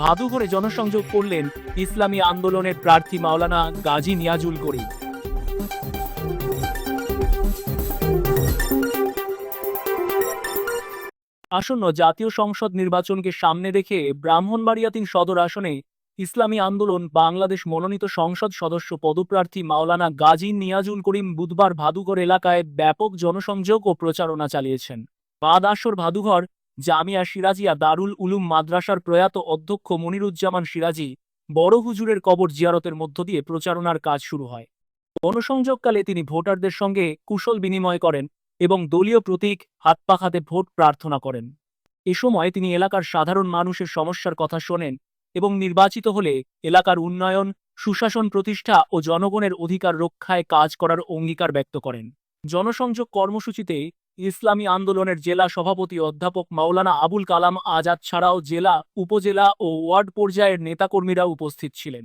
ভাদুঘরে জনসংযোগ করলেন ইসলামী আন্দোলনের প্রার্থী মাওলানা গাজী নিয়াজুল করিম। আসন্ন জাতীয় সংসদ নির্বাচনকে সামনে রেখে ব্রাহ্মণবাড়িয়া তিন সদর আসনে ইসলামী আন্দোলন বাংলাদেশ মনোনীত সংসদ সদস্য পদপ্রার্থী মাওলানা গাজী নিয়াজুল করিম বুধবার ভাদুঘর এলাকায় ব্যাপক জনসংযোগ ও প্রচারণা চালিয়েছেন। বাদ আসর ভাদুঘর জামিয়া সিরাজিয়া দারুল উলুম মাদ্রাসার প্রয়াত অধ্যক্ষ মনিরুজ্জামান সিরাজি বড় হুজুরের কবর জিয়ারতের মধ্য দিয়ে প্রচারণার কাজ শুরু হয়। গণসংযোগকালে তিনি ভোটারদের সঙ্গে কুশল বিনিময় করেন এবং দলীয় প্রতীক হাত পাখাতে ভোট প্রার্থনা করেন। এ সময় তিনি এলাকার সাধারণ মানুষের সমস্যার কথা শোনেন এবং নির্বাচিত হলে এলাকার উন্নয়ন, সুশাসন প্রতিষ্ঠা ও জনগণের অধিকার রক্ষায় কাজ করার অঙ্গীকার ব্যক্ত করেন। জনসংযোগ কর্মসূচিতে ইসলামী আন্দোলনের জেলা সভাপতি অধ্যাপক মাওলানা আবুল কালাম আজাদ ছাড়াও জেলা, উপজেলা ও ওয়ার্ড পর্যায়ের নেতাকর্মীরা উপস্থিত ছিলেন।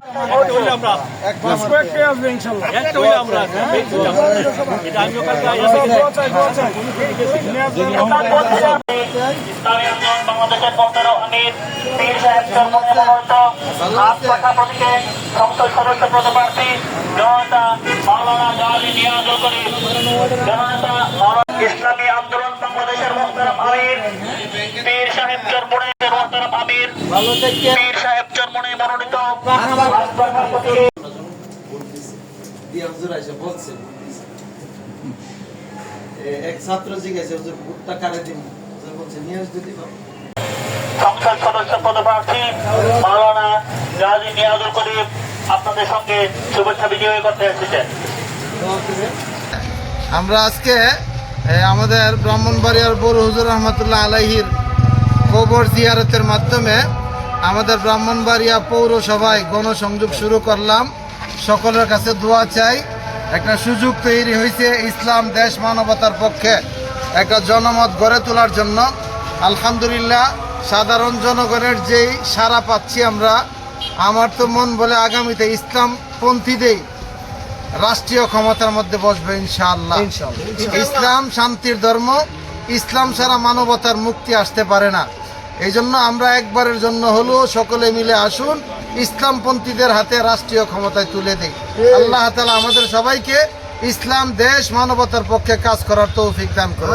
ইসলামী আন্দোলন বাংলাদেশের মোহতারাম আমির পীর সাহেব চরমনে মোহতারাম আমির পীর সাহেব চরমনে মনোনীত। হাত পাখা প্রতীকে দিয়া হুজুর এসে বলছে। এ- এক ছাত্র জিজ্ঞাসা হুজুর ভুট্টা কারে দিব হুজুর বলছে নিয়ে আসতে দিব। সংসদ সদস্য পদপ্রার্থী মাওলানা গাজী নিয়াজুল করিম আপনাদের সঙ্গে শুভেচ্ছা বিনিময় করতে এসেছেন। আমরা আজকে আমাদের ব্রাহ্মণবাড়িয়ার বড় হুজুর রহমতুল্লাহ আলাইহির কবর জিয়ারতের মাধ্যমে আমাদের ব্রাহ্মণবাড়িয়া পৌরসভায় গণসংযোগ শুরু করলাম। সকলের কাছে দোয়া চাই। একটা সুযোগ তৈরি হয়েছে ইসলাম, দেশ, মানবতার পক্ষে। একটা জনমত গড়ে তোলার জন্য। আলহামদুলিল্লাহ, সাধারণ জনগণের যেই সারা পাচ্ছি আমরা, আমার তো মন বলে আগামীতে ইসলামপন্থীদেরই রাষ্ট্রীয় ক্ষমতার মধ্যে বসবে ইনশাআল্লাহ। ইসলাম শান্তির ধর্ম ইসলাম ছাড়া মানবতার মুক্তি আসতে পারে না। এই জন্য আমরা একবারের জন্য হলেও সকলে মিলে আসুন ইসলামপন্থীদের হাতে রাষ্ট্রীয় ক্ষমতায় তুলে দিই। আল্লাহ তালা আমাদের সবাইকে ইসলাম দেশ মানবতার পক্ষে কাজ করার তৌফিক দান করে